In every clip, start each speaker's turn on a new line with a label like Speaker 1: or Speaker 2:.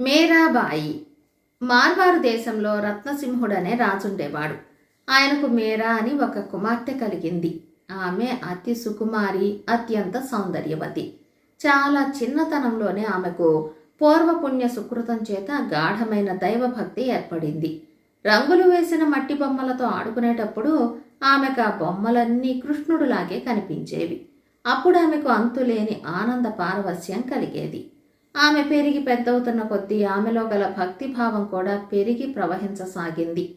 Speaker 1: మేరాబాయి. మార్వారు దేశంలో రత్నసింహుడనే రాజుండేవాడు. ఆయనకు మేరా అని ఒక కుమార్తె కలిగింది. ఆమె అతి సుకుమారి అత్యంత సౌందర్యవతి. చాలా చిన్నతనంలోనే ఆమెకు పూర్వపుణ్య సుకృతం చేత గాఢమైన దైవభక్తి ఏర్పడింది. రంగులు వేసిన మట్టి బొమ్మలతో ఆడుకునేటప్పుడు ఆమెకు ఆ బొమ్మలన్నీ కృష్ణుడులాగే కనిపించేవి. అప్పుడు ఆమెకు అంతులేని ఆనంద పారవస్యం కలిగేది. ఆమె పెరిగి పెద్దవుతున్న కొద్దీ ఆమెలో గల భక్తిభావం కూడా పెరిగి ప్రవహించసాగింది.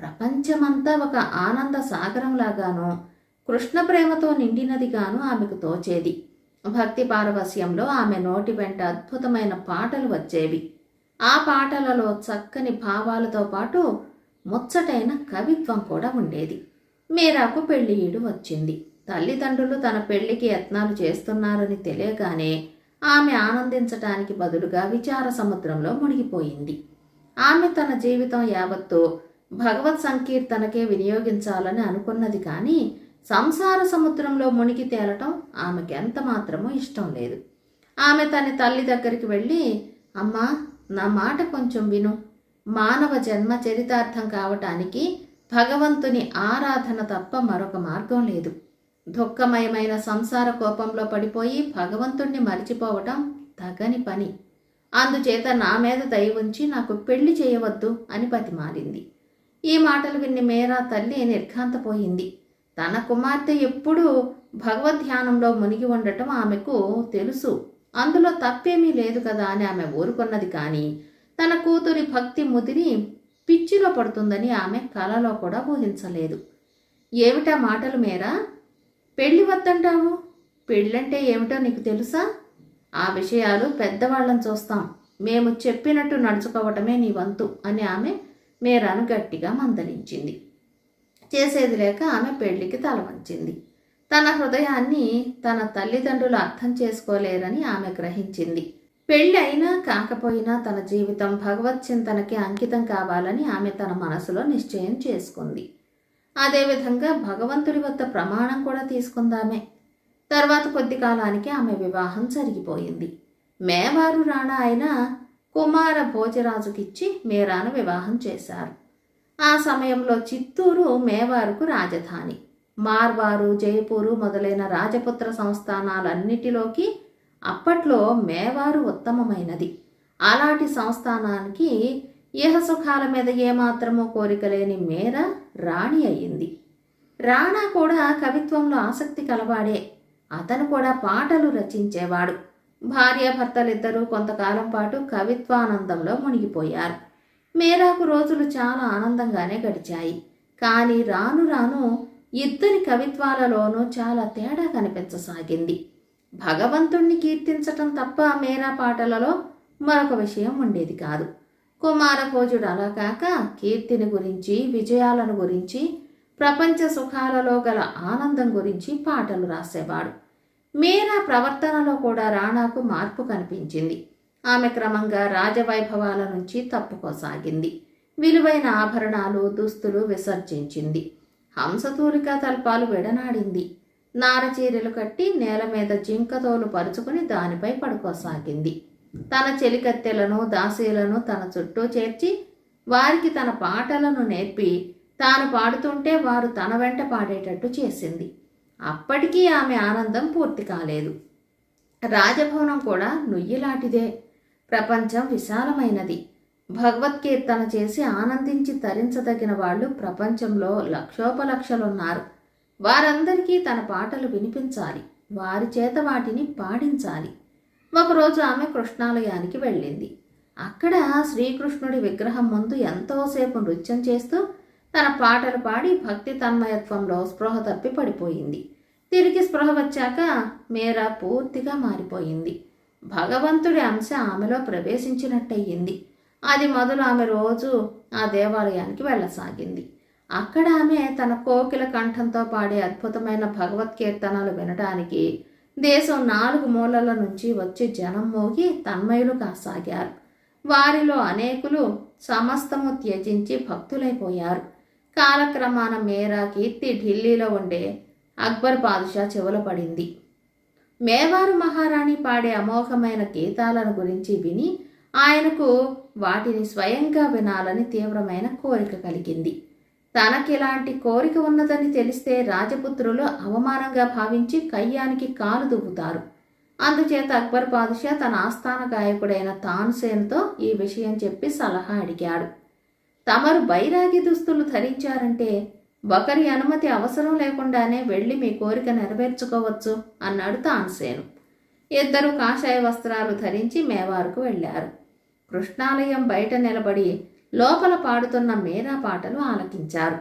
Speaker 1: ప్రపంచమంతా ఒక ఆనంద సాగరంలాగాను కృష్ణ ప్రేమతో నిండినదిగాను ఆమెకు తోచేది. భక్తి పారవస్యంలో ఆమె నోటి వెంట అద్భుతమైన పాటలు వచ్చేవి. ఆ పాటలలో చక్కని భావాలతో పాటు ముచ్చటైన కవిత్వం కూడా ఉండేది. మీరాకు పెళ్ళి ఈడు వచ్చింది. తల్లిదండ్రులు తన పెళ్ళికి యత్నాలు చేస్తున్నారని తెలియగానే ఆమె ఆనందించటానికి బదులుగా విచార సముద్రంలో మునిగిపోయింది. ఆమె తన జీవితం యావత్తు భగవత్ సంకీర్తనకే వినియోగించాలని అనుకున్నది కానీ సంసార సముద్రంలో మునిగి తేలటం ఆమెకి ఎంత మాత్రమూ ఇష్టం లేదు. ఆమె తన తల్లి దగ్గరికి వెళ్ళి అమ్మా నా మాట కొంచెం విను. మానవ జన్మ చరితార్థం కావటానికి భగవంతుని ఆరాధన తప్ప మరొక మార్గం లేదు. దుఃఖమయమైన సంసార కోపంలో పడిపోయి భగవంతుణ్ణి మరిచిపోవటం తగని పని. అందుచేత నా మీద దయ ఉంచి నాకు పెళ్ళి చేయవద్దు అని బతిమాలింది. ఈ మాటలు విన్ని మేరా తల్లి నిర్ఘాంతపోయింది. తన కుమార్తె ఎప్పుడూ భగవద్ధ్యానంలో మునిగి ఉండటం ఆమెకు తెలుసు. అందులో తప్పేమీ లేదు కదా అని ఆమె ఊరుకున్నది కానీ తన కూతురి భక్తి ముదిరి పిచ్చిలో పడుతుందని ఆమె కలలో కూడా ఊహించలేదు. ఏమిటా మాటలు మేరా? పెళ్ళి వద్దంటావు? పెళ్ళంటే ఏమిటో నీకు తెలుసా? ఆ విషయాలు పెద్దవాళ్ళని చూస్తాం. మేము చెప్పినట్టు నడుచుకోవటమే నీ వంతు అని ఆమె మేరాను గట్టిగా మందలించింది. చేసేది లేక ఆమె పెళ్ళికి తల వంచింది. తన హృదయాన్ని తన తల్లిదండ్రులు అర్థం చేసుకోలేరని ఆమె గ్రహించింది. పెళ్ళి అయినా కాకపోయినా తన జీవితం భగవత్ చింతనకి అంకితం కావాలని ఆమె తన మనసులో నిశ్చయం చేసుకుంది. అదేవిధంగా భగవంతుడి వద్ద ప్రమాణం కూడా తీసుకుందామే. తర్వాత కొద్ది కాలానికి ఆమె వివాహం జరిగిపోయింది. మేవారు రాణా అయిన కుమార భోజరాజుకిచ్చి మేరాను వివాహం చేశారు. ఆ సమయంలో చిత్తూరు మేవారుకు రాజధాని. మార్వారు జైపూరు మొదలైన రాజపుత్ర సంస్థానాలన్నిటిలోకి అప్పట్లో మేవారు ఉత్తమమైనది. అలాంటి సంస్థానానికి ఇహసుఖాల మీద ఏమాత్రమో కోరిక లేని మేర రాణి అయ్యింది. రాణా కూడా కవిత్వంలో ఆసక్తి కలవాడే. అతను కూడా పాటలు రచించేవాడు. భార్యాభర్తలిద్దరూ కొంతకాలం పాటు కవిత్వానందంలో మునిగిపోయారు. మేరాకు రోజులు చాలా ఆనందంగానే గడిచాయి. కానీ రాను రాను ఇద్దరి కవిత్వాలలోనూ చాలా తేడా కనిపించసాగింది. భగవంతుణ్ణి కీర్తించటం తప్ప మేరా పాటలలో మరొక విషయం ఉండేది కాదు. కుమారభోజుడు అలా కాక కీర్తిని గురించి విజయాలను గురించి ప్రపంచ సుఖాలలో గల ఆనందం గురించి పాటలు రాసేవాడు. మీరా ప్రవర్తనలో కూడా రాణాకు మార్పు కనిపించింది. ఆమె క్రమంగా రాజవైభవాల నుంచి తప్పుకోసాగింది. విలువైన ఆభరణాలు దుస్తులు విసర్జించింది. హంసతూలిక తల్పాలు విడనాడింది. నారచీరలు కట్టి నేల మీద జింకతోలు పరుచుకుని దానిపై పడుకోసాగింది. తన చెలికత్తెలను దాసీలను తన చుట్టూ చేర్చి వారికి తన పాటలను నేర్పి తాను పాడుతుంటే వారు తన వెంట పాడేటట్టు చేసింది. అప్పటికీ ఆమె ఆనందం పూర్తి కాలేదు. రాజభవనం కూడా నుయ్యిలాంటిదే. ప్రపంచం విశాలమైనది. భగవద్కీర్తన చేసి ఆనందించి తరించదగిన వాళ్ళు ప్రపంచంలో లక్షోపలక్షలున్నారు. వారందరికీ తన పాటలు వినిపించాలి. వారి చేత వాటిని పాడించాలి. ఒకరోజు ఆమె కృష్ణాలయానికి వెళ్ళింది. అక్కడ శ్రీకృష్ణుడి విగ్రహం ముందు ఎంతోసేపు నృత్యం చేస్తూ తన పాటలు పాడి భక్తి తన్మయత్వంలో స్పృహ తప్పి పడిపోయింది. తిరిగి స్పృహ వచ్చాక మేరా పూర్తిగా మారిపోయింది. భగవంతుడి అంశ ఆమెలో ప్రవేశించినట్టయింది. అది మొదలు ఆమె రోజు ఆ దేవాలయానికి వెళ్ళసాగింది. అక్కడ ఆమె తన కోకిల కంఠంతో పాడే అద్భుతమైన భగవద్కీర్తనలు వినడానికి దేశం నాలుగు మూలల నుంచి వచ్చి జనం మోగి తన్మయులు కాసాగారు వారిలో అనేకులు సమస్తము త్యజించి భక్తులైపోయారు. కాలక్రమాన మేర కీర్తి ఢిల్లీలో ఉండే అక్బర్ బాదుషా చెవుల పడింది. మేవారు మహారాణి పాడే అమోఘమైన గీతాలను గురించి విని ఆయనకు వాటిని స్వయంగా వినాలని తీవ్రమైన కోరిక కలిగింది. తనకిలాంటి కోరిక ఉన్నదని తెలిస్తే రాజపుత్రులు అవమానంగా భావించి కయ్యానికి కాలు దువ్వుతారు. అందుచేత అక్బర్ పాదుషా తన ఆస్థాన గాయకుడైన తాన్సేన్తో ఈ విషయం చెప్పి సలహా అడిగాడు. తమరు బైరాగి దుస్తులు ధరించారంటే ఒకరి అనుమతి అవసరం లేకుండానే వెళ్ళి మీ కోరిక నెరవేర్చుకోవచ్చు అన్నాడు తాన్సేను. ఇద్దరు కాషాయ వస్త్రాలు ధరించి మేవారుకు వెళ్ళారు. కృష్ణాలయం బయట నిలబడి లోపల పాడుతున్న మీరా పాటలు ఆలకించారు.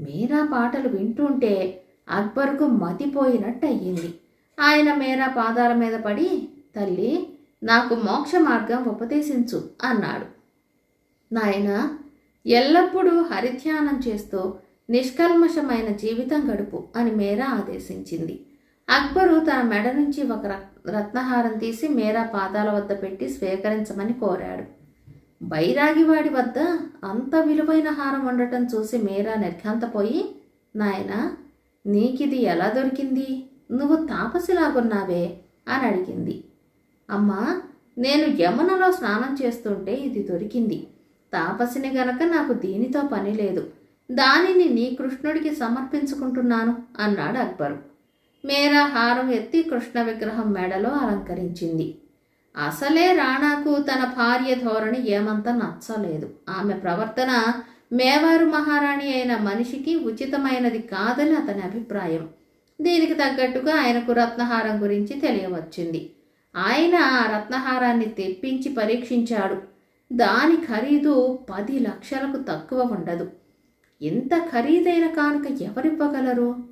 Speaker 1: మీరా పాటలు వింటుంటే అక్బర్కు మతిపోయినట్టు అయ్యింది ఆయన మీరా పాదాల మీద పడి తల్లి నాకు మోక్ష మార్గం ఉపదేశించు అన్నాడు. నాయన ఎల్లప్పుడూ హరిధ్యానం చేస్తూ నిష్కల్మషమైన జీవితం గడుపు అని మేరా ఆదేశించింది. అక్బరు తన మెడ నుంచి ఒక రత్- రత్నహారం తీసి మేరా పాదాల వద్ద పెట్టి స్వీకరించమని కోరాడు. బైరాగివాడి వద్ద అంత విలువైన హారం ఉండటం చూసి మీరా నిర్ఘాంతపోయి నాయన నీకిది ఎలా దొరికింది? నువ్వు తాపసిలాగున్నావే? అని అడిగింది. అమ్మా నేను యమునలో స్నానం చేస్తుంటే ఇది దొరికింది. తాపసిని గనక నాకు దీనితో పని లేదు. దానిని నీ కృష్ణుడికి సమర్పించుకుంటున్నాను అన్నాడు అక్బరు. మేరా హారం ఎత్తి కృష్ణ విగ్రహం మెడలో అలంకరించింది. అసలే రాణాకు తన భార్య ధోరణి ఏమంత నచ్చలేదు. ఆమె ప్రవర్తన మేవారు మహారాణి అయిన మనిషికి ఉచితమైనది కాదని అతని అభిప్రాయం. దీనికి తగ్గట్టుగా ఆయనకు రత్నహారం గురించి తెలియవచ్చింది. ఆయన ఆ రత్నహారాన్ని తెప్పించి పరీక్షించాడు. దాని ఖరీదు పది లక్షలకు తక్కువ ఉండదు. ఇంత ఖరీదైన కానుక ఎవరివ్వగలరు?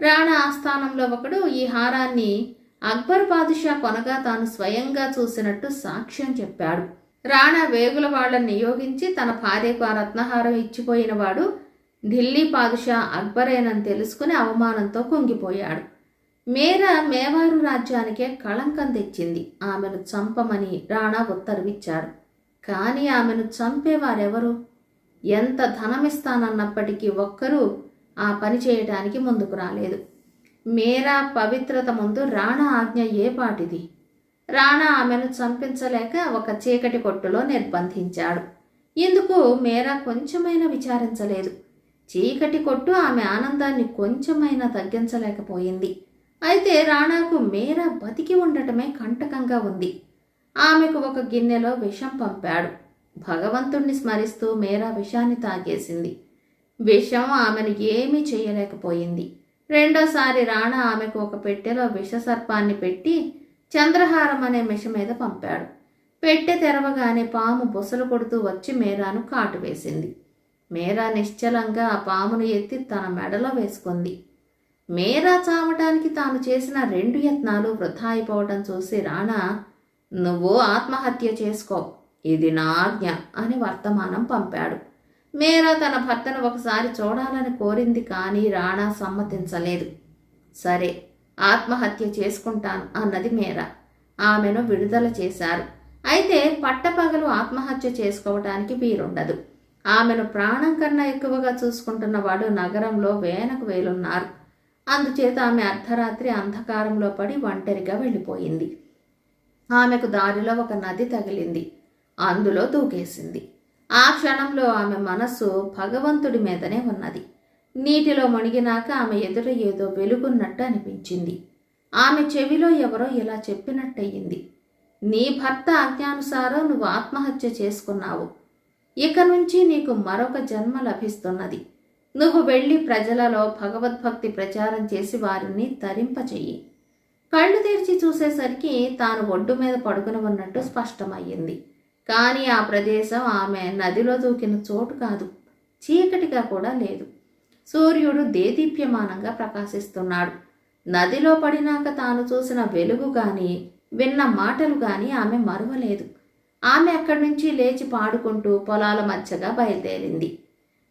Speaker 1: రాణా ఆస్థానంలో ఒకడు ఈ హారాన్ని అక్బర్ బాదుషా కొనగా తాను స్వయంగా చూసినట్టు సాక్ష్యం చెప్పాడు. రాణా వేగుల వాళ్ళని నియోగించి తన భార్యకు ఆ రత్నహారం ఇచ్చిపోయినవాడు ఢిల్లీ పాదుషా అక్బరేనని తెలుసుకుని అవమానంతో కుంగిపోయాడు. మేర మేవారు రాజ్యానికే కళంకం తెచ్చింది. ఆమెను చంపమని రాణా ఉత్తర్విచ్చారు. కానీ ఆమెను చంపేవారెవరు? ఎంత ధనమిస్తానన్నప్పటికీ ఒక్కరూ ఆ పని చేయటానికి ముందుకు రాలేదు. మేరా పవిత్రత ముందు రాణా ఆజ్ఞ ఏపాటిది రాణా ఆమెను చంపించలేక ఒక చీకటి కొట్టులో నిర్బంధించాడు. ఇందుకు మేరా కొంచెమైనా విచారించలేదు. చీకటి కొట్టు ఆమె ఆనందాన్ని కొంచెమైనా తగ్గించలేకపోయింది. అయితే రాణాకు మేరా బతికి ఉండటమే కంటకంగా ఉంది. ఆమెకు ఒక గిన్నెలో విషం పంపాడు. భగవంతుణ్ణి స్మరిస్తూ మేరా విషాన్ని తాగేసింది. విషం ఆమెను ఏమీ చేయలేకపోయింది. రెండోసారి రాణా ఆమెకు ఒక పెట్టెలో విషసర్పాన్ని పెట్టి చంద్రహారం అనే మిష మీద పంపాడు. పెట్టె తెరవగానే పాము బుసలు కొడుతూ వచ్చి మేరాను కాటు వేసింది. మేరా నిశ్చలంగా ఆ పామును ఎత్తి తన మెడలో వేసుకుంది. మేరా చావటానికి తాను చేసిన రెండు యత్నాలు వృధా అయిపోవడం చూసి రాణా నువ్వు ఆత్మహత్య చేసుకో. ఇది నా ఆజ్ఞ అని వర్తమానం పంపాడు. మేరా తన భర్తను ఒకసారి చూడాలని కోరింది కానీ రాణా సమ్మతించలేదు. సరే ఆత్మహత్య చేసుకుంటాను అన్నది మేరా. ఆమెను విడుదల చేశారు. అయితే పట్టపగలు ఆత్మహత్య చేసుకోవటానికి వీలుండదు. ఆమెను ప్రాణం కన్నా ఎక్కువగా చూసుకుంటున్నవాడు నగరంలో వేనకు వేలున్నారు. అందుచేత ఆమె అర్ధరాత్రి అంధకారంలో పడి ఒంటరిగా వెళ్ళిపోయింది. ఆమెకు దారిలో ఒక నది తగిలింది. అందులో దూకేసింది. ఆ క్షణంలో ఆమె మనస్సు భగవంతుడి మీదనే ఉన్నది. నీటిలో మునిగినాక ఆమె ఎదుట ఏదో వెలుగున్నట్టు అనిపించింది. ఆమె చెవిలో ఎవరో ఇలా చెప్పినట్టయింది. నీ భర్త ఆజ్ఞానుసారం నువ్వు ఆత్మహత్య చేసుకున్నావు. ఇక నుంచి నీకు మరొక జన్మ లభిస్తున్నది. నువ్వు వెళ్ళి ప్రజలలో భగవద్భక్తి ప్రచారం చేసి వారిని తరింపచెయ్యి. కళ్ళు తెరిచి చూసేసరికి తాను ఒడ్డు మీద పడుకుని ఉన్నట్టు స్పష్టమయ్యింది. కానీ ఆ ప్రదేశం ఆమె నదిలో దూకిన చోటు కాదు. చీకటిగా కూడా లేదు. సూర్యుడు దేదీప్యమానంగా ప్రకాశిస్తున్నాడు. నదిలో పడినాక తాను చూసిన వెలుగు కానీ విన్న మాటలు కానీ ఆమె మరువలేదు. ఆమె అక్కడి నుంచి లేచి పాడుకుంటూ పొలాల మధ్యగా బయలుదేరింది.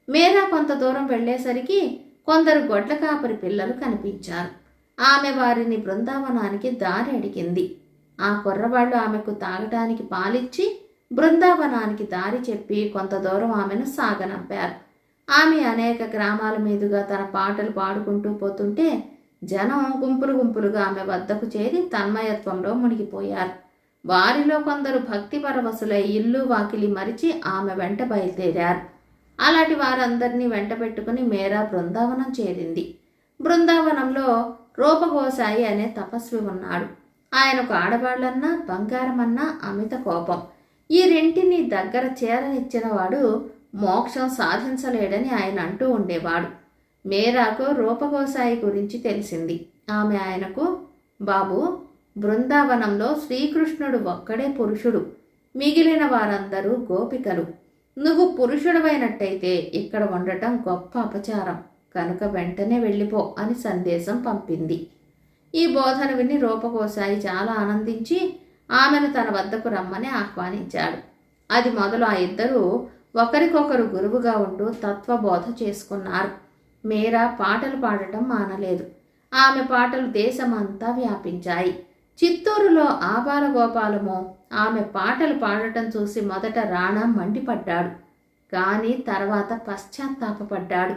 Speaker 1: మేరా కొంత దూరం వెళ్ళేసరికి కొందరు గొడ్ల కాపరి పిల్లలు కనిపించారు. ఆమె వారిని బృందావనానికి దారి అడిగింది. ఆ కుర్రవాళ్ళు ఆమెకు తాగటానికి పాలిచ్చి బృందావనానికి దారి చెప్పి కొంత దూరం ఆమెను సాగనంపారు. ఆమె అనేక గ్రామాల మీదుగా తన పాటలు పాడుకుంటూ పోతుంటే జనం గుంపులు గుంపులుగా ఆమె వద్దకు చేరి తన్మయత్వంలో మునిగిపోయారు. వారిలో కొందరు భక్తి పరవశులై ఇల్లు వాకిలి మరిచి ఆమె వెంట బయలుదేరారు. అలాంటి వారందరినీ వెంట పెట్టుకుని మేరా బృందావనం చేరింది. బృందావనంలో రూపగోసాయి అనే తపస్వి ఉన్నాడు. ఆయనకు ఆడవాళ్ళన్నా బంగారమన్నా అమిత కోపం. ఈ రెంటిని దగ్గర చేరనిచ్చిన వాడు మోక్షం సాధించలేడని ఆయన అంటూ ఉండేవాడు. మేరాకు రూపగోసాయి గురించి తెలిసింది. ఆమె ఆయనకు బాబు బృందావనంలో శ్రీకృష్ణుడు ఒక్కడే పురుషుడు. మిగిలిన వారందరూ గోపికలు. నువ్వు పురుషుడవైనట్టయితే ఇక్కడ ఉండటం గొప్ప అపచారం. కనుక వెంటనే వెళ్ళిపో అని సందేశం పంపింది. ఈ బోధన విని రూపకోసాయి చాలా ఆనందించి ఆమెను తన వద్దకు రమ్మని ఆహ్వానించాడు. అది మొదలు ఆ ఇద్దరూ ఒకరికొకరు గురువుగా ఉంటూ తత్వబోధ చేసుకున్నారు. మీరా పాటలు పాడటం మానలేదు. ఆమె పాటలు దేశమంతా వ్యాపించాయి. చిత్తూరులో ఆబాల గోపాలము ఆమె పాటలు పాడటం చూసి మొదట రాణా మండిపడ్డాడు. కానీ తర్వాత పశ్చాత్తాపడ్డాడు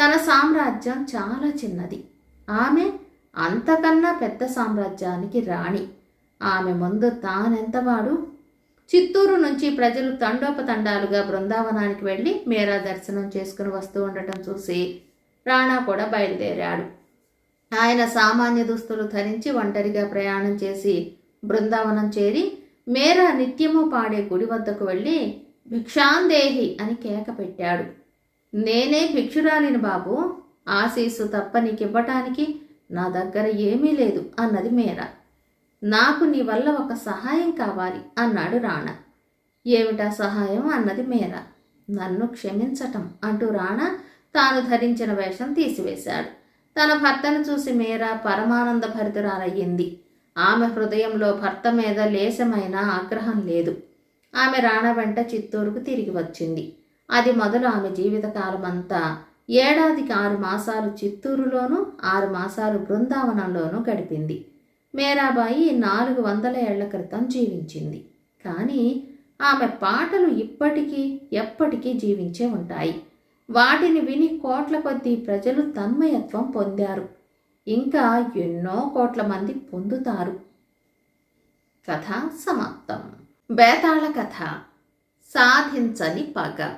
Speaker 1: తన సామ్రాజ్యం చాలా చిన్నది. ఆమె అంతకన్నా పెద్ద సామ్రాజ్యానికి రాణి. ఆమె ముందు తానెంతవాడు చిత్తూరు నుంచి ప్రజలు తండోపతండాలుగా బృందావనానికి వెళ్ళి మేరా దర్శనం చేసుకుని వస్తూ ఉండటం చూసి రాణా కూడా బయలుదేరాడు. ఆయన సామాన్య దుస్తులు ధరించి ఒంటరిగా ప్రయాణం చేసి బృందావనం చేరి మేరా నిత్యము పాడే గుడి వద్దకు వెళ్ళి భిక్షాందేహి అని కేక పెట్టాడు. నేనే భిక్షురాలిని బాబు ఆశీస్సు తప్ప నీకివ్వటానికి నా దగ్గర ఏమీ లేదు అన్నది మేరా. నాకు నీ వల్ల ఒక సహాయం కావాలి అన్నాడు రాణా. ఏమిటా సహాయం అన్నది మేరా. నన్ను క్షమించటం అంటూ రాణా తాను ధరించిన వేషం తీసివేశాడు. తన భర్తను చూసి మేరా పరమానంద భరితురాలయ్యింది. ఆమె హృదయంలో భర్త మీద లేశమైన ఆగ్రహం లేదు. ఆమె రాణా వెంట చిత్తూరుకు తిరిగి వచ్చింది. అది మొదలు ఆమె జీవితకాలమంతా ఏడాదికి ఆరు మాసాలు చిత్తూరులోనూ ఆరు మాసాలు బృందావనంలోనూ గడిపింది. మేరాబాయి నాలుగు వందల ఏళ్ళ క్రితం జీవించింది. కానీ ఆమె పాటలు ఇప్పటికీ ఎప్పటికీ జీవించే ఉంటాయి. వాటిని విని కోట్ల కొద్దీ ప్రజలు తన్మయత్వం పొందారు. ఇంకా ఎన్నో కోట్ల మంది పొందుతారు. కథ సమాప్తం. బేతాళ కథ. సాధించని పగ.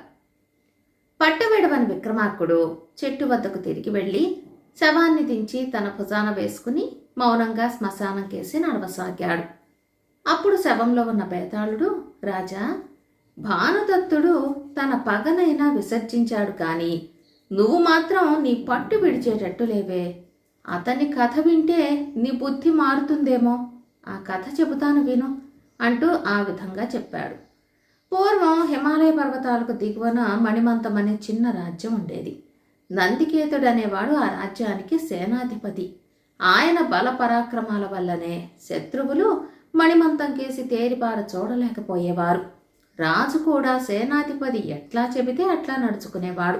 Speaker 1: పట్టువిడవని విక్రమార్కుడు చెట్టు వద్దకు తిరిగి వెళ్ళి శవాన్ని దించి తన భుజాన వేసుకుని మౌనంగా శ్మశానం కేసి నడవసాగాడు. అప్పుడు శవంలో ఉన్న బేతాళుడు రాజా భానుదత్తుడు తన పగనైనా విసర్జించాడు కాని నువ్వు మాత్రం నీ పట్టు విడిచేటట్టు లేవే. అతని కథ వింటే నీ బుద్ధి మారుతుందేమో. ఆ కథ చెబుతాను విను అంటూ ఆ విధంగా చెప్పాడు. పూర్వం హిమాలయ పర్వతాలకు దిగువన మణిమంతం అనే చిన్న రాజ్యం ఉండేది. నందికేతుడు అనేవాడు ఆ రాజ్యానికి సేనాధిపతి. ఆయన బలపరాక్రమాల వల్లనే శత్రువులు మణిమంతం కేసి తేరిపార చూడలేకపోయేవారు. రాజు కూడా సేనాధిపతి ఎట్లా చెబితే అట్లా నడుచుకునేవాడు.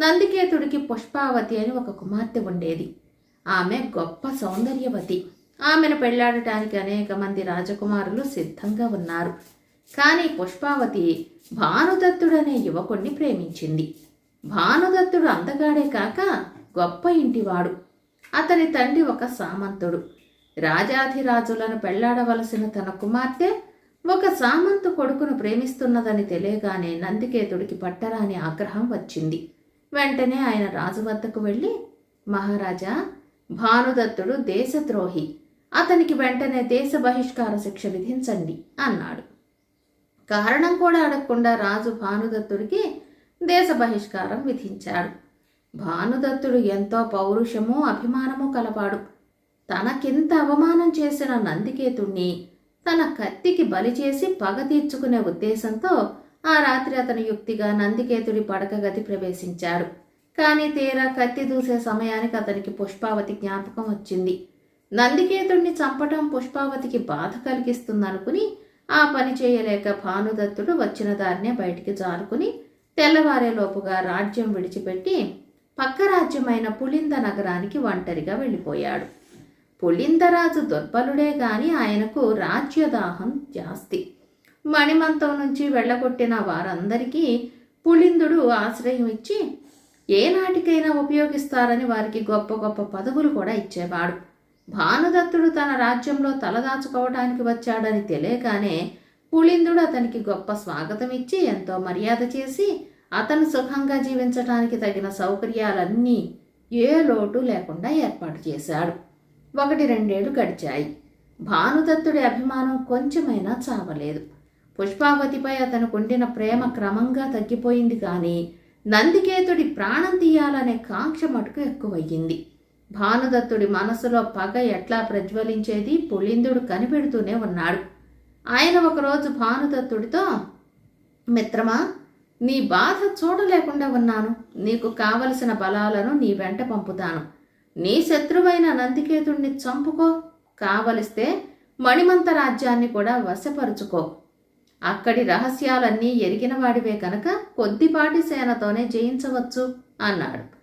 Speaker 1: నందికేతుడికి పుష్పావతి అని ఒక కుమార్తె ఉండేది. ఆమె గొప్ప సౌందర్యవతి. ఆమెను పెళ్ళాడటానికి అనేక మంది రాజకుమారులు సిద్ధంగా ఉన్నారు. కానీ పుష్పావతి భానుదత్తుడనే యువకుణ్ణి ప్రేమించింది. భానుదత్తుడు అందగాడే కాక గొప్ప ఇంటివాడు. అతని తండ్రి ఒక సామంతుడు. రాజాధిరాజులను పెళ్ళాడవలసిన తన కుమార్తె ఒక సామంతు కొడుకును ప్రేమిస్తున్నదని తెలియగానే నందికేతుడికి పట్టరాని ఆగ్రహం వచ్చింది. వెంటనే ఆయన రాజు వద్దకు వెళ్ళి మహారాజా భానుదత్తుడు దేశద్రోహి. అతనికి వెంటనే దేశ బహిష్కార శిక్ష విధించండి అన్నాడు. కారణం కూడా అడగకుండా రాజు భానుదత్తుడికి దేశ బహిష్కారం విధించాడు. భానుదత్తుడు ఎంతో పౌరుషము అభిమానము కలవాడు. తనకింత అవమానం చేసిన నందికేతుణ్ణి తన కత్తికి బలి చేసి పగ తీర్చుకునే ఉద్దేశంతో ఆ రాత్రి అతను యుక్తిగా నందికేతుడి పడక గది ప్రవేశించాడు. కానీ తీరా కత్తి దూసే సమయానికి అతనికి పుష్పావతి జ్ఞాపకం వచ్చింది. నందికేతుడిని చంపటం పుష్పావతికి బాధ కలిగిస్తుందనుకుని ఆ పని చేయలేక భానుదత్తుడు వచ్చిన దారినే బయటికి జారుకుని తెల్లవారేలోపుగా రాజ్యం విడిచిపెట్టి పక్క రాజ్యమైన పులింద నగరానికి ఒంటరిగా వెళ్ళిపోయాడు. పులిందరాజు దుర్బలుడే గాని ఆయనకు రాజ్యదాహం జాస్తి. మణిమంతం నుంచి వెళ్ళగొట్టిన వారందరికీ పులిందుడు ఆశ్రయం ఇచ్చి ఏనాటికైనా ఉపయోగిస్తారని వారికి గొప్ప గొప్ప పదవులు కూడా ఇచ్చేవాడు. భానుదత్తుడు తన రాజ్యంలో తలదాచుకోవడానికి వచ్చాడని తెలియగానే పులిందుడు అతనికి గొప్ప స్వాగతం ఇచ్చి ఎంతో మర్యాద చేసి అతను సుఖంగా జీవించడానికి తగిన సౌకర్యాలన్నీ ఏ లోటు లేకుండా ఏర్పాటు చేశాడు. ఒకటి రెండేళ్ళు గడిచాయి. భానుదత్తుడి అభిమానం కొంచెమైనా చావలేదు. పుష్పావతిపై అతను కొండిన ప్రేమ క్రమంగా తగ్గిపోయింది కానీ నందికేతుడి ప్రాణం తీయాలనే కాంక్ష మటుకు ఎక్కువయ్యింది. భానుదత్తుడి మనసులో పగ ఎట్లా ప్రజ్వలించేది పులిందుడు కనిపెడుతూనే ఉన్నాడు. ఆయన ఒకరోజు భానుదత్తుడితో మిత్రమా నీ బాధ చూడలేకుండా ఉన్నాను. నీకు కావలసిన బలాలను నీ వెంట పంపుతాను. నీ శత్రువైన నందికేతుడిని చంపుకో. కావలిస్తే మణిమంత రాజ్యాన్ని కూడా వశపరుచుకో. అక్కడి రహస్యాలన్నీ ఎరిగిన వాడివే కనుక కొద్దిపాటి సేనతోనే జయించవచ్చు అన్నాడు.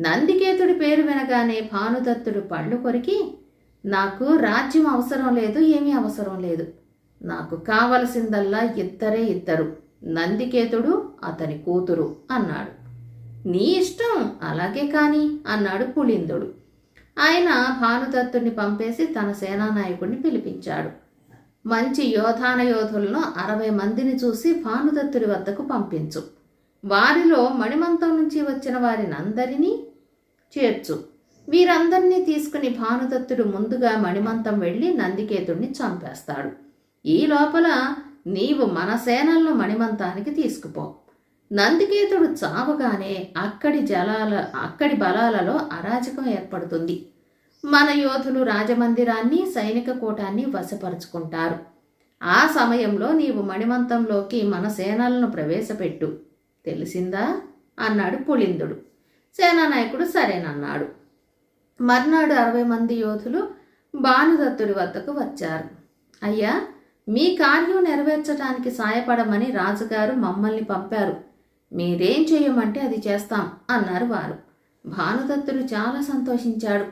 Speaker 1: నందికేతుడి పేరు వినగానే భానుదత్తుడు పళ్ళు కొరికి నాకు రాజ్యం అవసరం లేదు ఏమీ అవసరం లేదు. నాకు కావలసిందల్లా ఇద్దరే ఇద్దరు. నందికేతుడు అతని కూతురు అన్నాడు. నీ ఇష్టం అలాగే కాని అన్నాడు పులిందుడు. ఆయన భానుదత్తుడిని పంపేసి తన సేనానాయకుడిని పిలిపించాడు. మంచి యోధాన యోధులను అరవై మందిని చూసి భానుదత్తుడి వద్దకు పంపించు. వారిలో మణిమంతం నుంచి వచ్చిన వారిని అందరినీ చేర్చు. వీరందరినీ తీసుకుని భానుదత్తుడు ముందుగా మణిమంతం వెళ్ళి నందికేతుడిని చంపేస్తాడు. ఈ లోపల నీవు మన సేనలను మణిమంతానికి తీసుకుపో. నందికేతుడు చావగానే అక్కడి జలాల అక్కడి బలాలలో అరాచకం ఏర్పడుతుంది. మన యోధులు రాజమందిరాన్ని సైనిక కూటాన్ని వశపరుచుకుంటారు. ఆ సమయంలో నీవు మణిమంతంలోకి మన సేనలను ప్రవేశపెట్టు. తెలిసిందా? అన్నాడు పులిందుడు. సేనానాయకుడు సరేనన్నాడు. మర్నాడు అరవై మంది యోధులు భానుదత్తుడి వద్దకు వచ్చారు. అయ్యా మీ కార్యం నెరవేర్చడానికి సాయపడమని రాజుగారు మమ్మల్ని పంపారు. మీరేం చేయమంటే అది చేస్తాం అన్నారు వారు. భానుదత్తుడు చాలా సంతోషించాడు.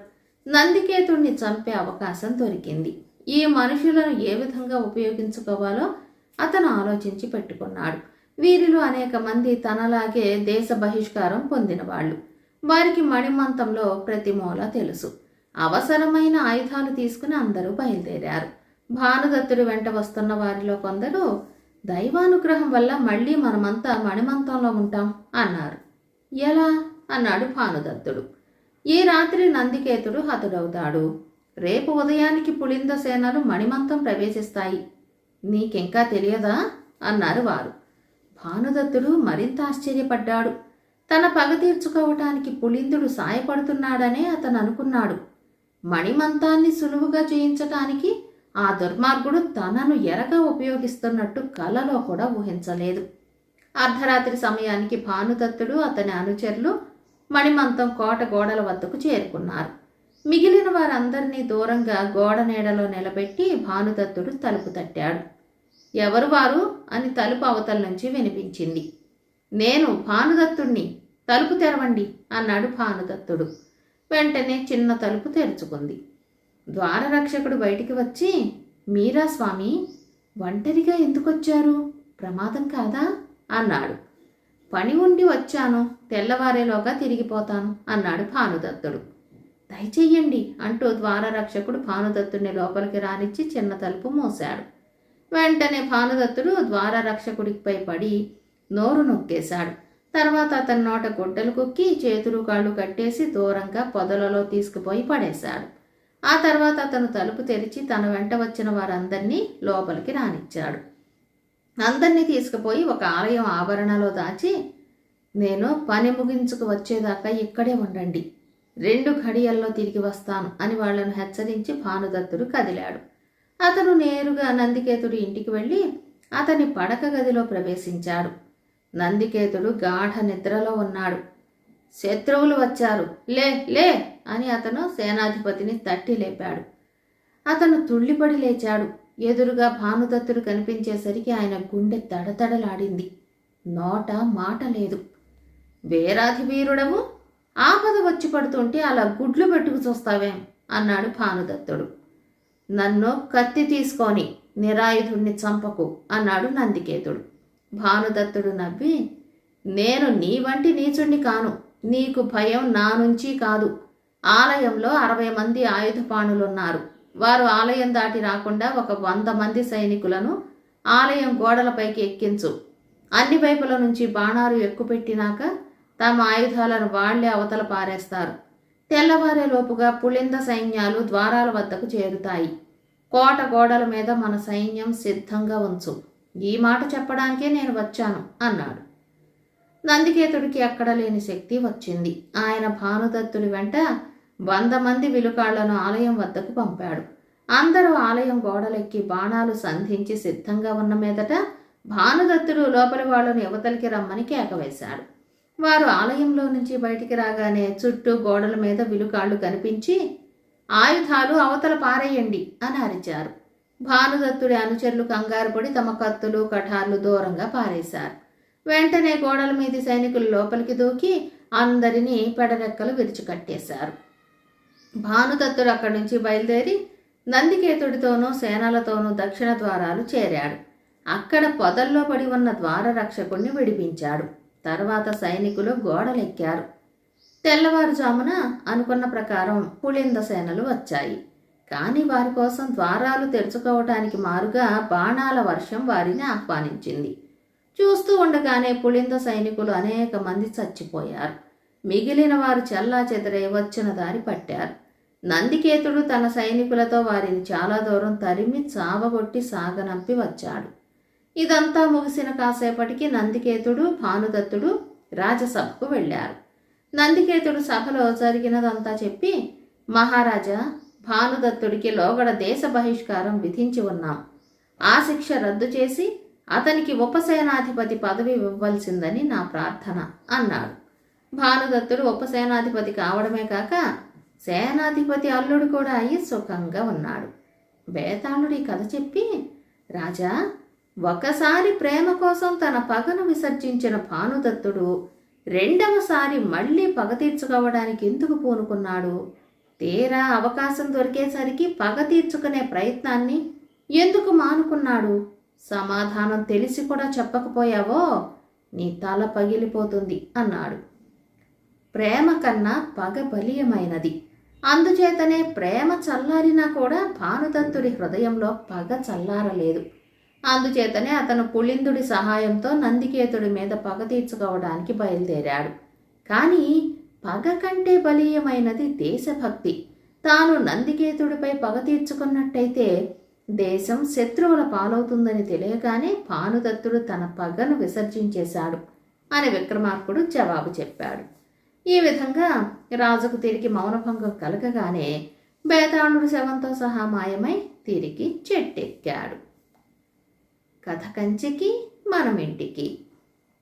Speaker 1: నందికేతుణ్ణి చంపే అవకాశం దొరికింది. ఈ మనుషులను ఏ విధంగా ఉపయోగించుకోవాలో అతను ఆలోచించి పెట్టుకున్నాడు. వీరిలో అనేక మంది తనలాగే దేశ బహిష్కారం పొందిన వాళ్ళు. వారికి మణిమంతంలో ప్రతి మూల తెలుసు. అవసరమైన ఆయుధాలు తీసుకుని అందరూ బయలుదేరారు. భానుదత్తుడు వెంట వస్తున్న వారిలో కొందరు దైవానుగ్రహం వల్ల మళ్ళీ మనమంతా మణిమంతంలో ఉంటాం అన్నారు. ఎలా? అన్నాడు భానుదత్తుడు. ఈ రాత్రి నందికేతుడు హతుడవుతాడు. రేపు ఉదయానికి పులింద సేనలు మణిమంతం ప్రవేశిస్తాయి. నీకింకా తెలియదా? అన్నారు వారు. భానుదత్తుడు మరింత ఆశ్చర్యపడ్డాడు. తన పగ తీర్చుకోవటానికి పులిందుడు సాయపడుతున్నాడనే అతను అనుకున్నాడు మణిమంతాన్ని సులువుగా జయించటానికి ఆ దుర్మార్గుడు తనను ఎరగా ఉపయోగిస్తున్నట్టు కలలో కూడా ఊహించలేదు. అర్ధరాత్రి సమయానికి భానుదత్తుడు అతని అనుచరులు మణిమంతం కోట గోడల వద్దకు చేరుకున్నారు. మిగిలిన వారందరినీ దూరంగా గోడ నీడలో నిలబెట్టి భానుదత్తుడు తలుపు తట్టాడు. ఎవరు వారు అని తలుపు అవతల నుంచి వినిపించింది. నేను భానుదత్తుణ్ణి తలుపు తెరవండి అన్నాడు భానుదత్తుడు. వెంటనే చిన్న తలుపు తెరుచుకుంది. ద్వారరక్షకుడు బయటికి వచ్చి మీరా స్వామి ఒంటరిగా ఎందుకొచ్చారు? ప్రమాదం కాదా? అన్నాడు. పని ఉండి వచ్చాను తెల్లవారేలోగా తిరిగిపోతాను అన్నాడు భానుదత్తుడు. దయచెయ్యండి అంటూ ద్వారరక్షకుడు భానుదత్తుడిని లోపలికి రానిచ్చి చిన్న తలుపు మూశాడు. వెంటనే భానుదత్తుడు ద్వారరక్షకుడిపై పడి నోరు నొక్కేశాడు. తర్వాత అతని నోట గుడ్డలు కుక్కి చేతులు కాళ్ళు కట్టేసి దూరంగా పొదలలో తీసుకుపోయి పడేశాడు. ఆ తర్వాత అతను తలుపు తెరిచి తన వెంట వచ్చిన వారందరినీ లోపలికి రానిచ్చాడు. అందరినీ తీసుకుపోయి ఒక ఆలయం ఆభరణలో దాచి నేను పని ముగించుకు వచ్చేదాకా ఇక్కడే ఉండండి. రెండు ఘడియల్లో తిరిగి వస్తాను అని వాళ్ళను హెచ్చరించి భానుదత్తుడు కదిలాడు. అతను నేరుగా నందికేతుడి ఇంటికి వెళ్ళి అతని పడక గదిలో ప్రవేశించాడు. నందికేతుడు గాఢ నిద్రలో ఉన్నాడు. శత్రువులు వచ్చారు. లే లే అని అతను సేనాధిపతిని తట్టి లేపాడు. అతను తుళ్ళిపడి లేచాడు. ఎదురుగా భానుదత్తుడు కనిపించేసరికి ఆయన గుండె తడతడలాడింది. నోట మాట లేదు. వేరాధి వీరుడము? ఆపద వచ్చి పడుతుంటే అలా గుడ్లు పెట్టుకు చూస్తావేం? అన్నాడు భానుదత్తుడు. నన్ను కత్తి తీసుకొని నిరాయుధుణ్ణి చంపకు అన్నాడు నందికేతుడు. భానుదత్తుడు నవ్వి నేను నీ వంటి నీచుణ్ణి కాను. నీకు భయం నా నుంచి కాదు. ఆలయంలో అరవై మంది ఆయుధపాణులున్నారు. వారు ఆలయం దాటి రాకుండా ఒక వంద మంది సైనికులను ఆలయం గోడలపైకి ఎక్కించు. అన్ని వైపుల నుంచి బాణాలు ఎక్కుపెట్టినాక తమ ఆయుధాలను వాళ్ళే అవతల పారేస్తారు. తెల్లవారే లోపుగా పులింద సైన్యాలు ద్వారాల వద్దకు చేరుతాయి. కోట గోడల మీద మన సైన్యం సిద్ధంగా ఉంచు. ఈ మాట చెప్పడానికే నేను వచ్చాను అన్నాడు. నందికేతుడికి అక్కడ లేని శక్తి వచ్చింది. ఆయన భానుదత్తుడి వెంట వంద మంది విలుకాళ్ళను ఆలయం వద్దకు పంపాడు. అందరూ ఆలయం గోడలెక్కి బాణాలు సంధించి సిద్ధంగా ఉన్న మీదట భానుదత్తుడు లోపలి వాళ్ళను యువతలకి రమ్మని కేకవేశాడు వారు ఆలయంలో నుంచి బయటికి రాగానే చుట్టూ గోడల మీద విలుకాళ్ళు కనిపించి ఆయుధాలు అవతల పారేయండి అని అరిచారు. భానుదత్తుడి అనుచరులు కంగారు పడి తమ కత్తులు కఠార్లు దూరంగా పారేశారు. వెంటనే గోడల మీది సైనికులు లోపలికి దూకి అందరినీ పెడరెక్కలు విరిచికట్టేశారు భానుదత్తుడు అక్కడి నుంచి బయలుదేరి నందికేతుడితోనూ సేనలతోనూ దక్షిణ ద్వారాలు చేరాడు. అక్కడ పొదల్లో పడి ఉన్న ద్వార రక్షకుణ్ణి విడిపించాడు. తర్వాత సైనికులు గోడలెక్కారు. తెల్లవారుజామున అనుకున్న ప్రకారం పులింద సేనలు వచ్చాయి. కానీ వారి కోసం ద్వారాలు తెరుచుకోవటానికి మారుగా బాణాల వర్షం వారిని ఆహ్వానించింది. చూస్తూ ఉండగానే పులింద సైనికులు అనేక మంది చచ్చిపోయారు. మిగిలిన వారు చల్లా చెదరై వచ్చిన దారి పట్టారు. నందికేతుడు తన సైనికులతో వారిని చాలా దూరం తరిమి చావగొట్టి సాగనంపి వచ్చాడు. ఇదంతా ముగిసిన కాసేపటికి నందికేతుడు భానుదత్తుడు రాజసభకు వెళ్ళారు. నందికేతుడు సభలో జరిగినదంతా చెప్పి మహారాజా భానుదత్తుడికి లోగడ దేశ బహిష్కారం విధించి ఉన్నాం. ఆ శిక్ష రద్దు చేసి అతనికి ఉపసేనాధిపతి పదవి ఇవ్వవలసిందని నా ప్రార్థన అన్నాడు. భానుదత్తుడు ఉపసేనాధిపతి కావడమే కాక సేనాధిపతి అల్లుడు కూడా అయి సుఖంగా ఉన్నాడు. బేతాళుడి కథ చెప్పి రాజా ఒకసారి ప్రేమ కోసం తన పగను విసర్జించిన భానుదత్తుడు రెండవసారి మళ్ళీ పగ తీర్చుకోవడానికి ఎందుకు పూనుకున్నాడు? తీరా అవకాశం దొరికేసరికి పగ తీర్చుకునే ప్రయత్నాన్ని ఎందుకు మానుకున్నాడు? సమాధానం తెలిసి కూడా చెప్పకపోయావో నీ తల పగిలిపోతుంది అన్నాడు. ప్రేమ కన్నా పగ బలీయమైనది. అందుచేతనే ప్రేమ చల్లారినా కూడా భానుదత్తుడి హృదయంలో పగ చల్లారలేదు. అందుచేతనే అతను పులిందుడి సహాయంతో నందికేతుడి మీద పగ తీర్చుకోవడానికి బయలుదేరాడు. కానీ పగ కంటే బలీయమైనది దేశభక్తి. తాను నందికేతుడిపై పగ తీర్చుకున్నట్టయితే దేశం శత్రువుల పాలవుతుందని తెలియగానే భానుదత్తుడు తన పగను విసర్జించేశాడు అని విక్రమార్కుడు జవాబు చెప్పాడు. ఈ విధంగా రాజుకు తిరిగి మౌనభంగం కలగగానే బేతాళుడు శవంతో సహా మాయమై తిరిగి చెట్టెక్కాడు. కథ కంచికి మనమింటికి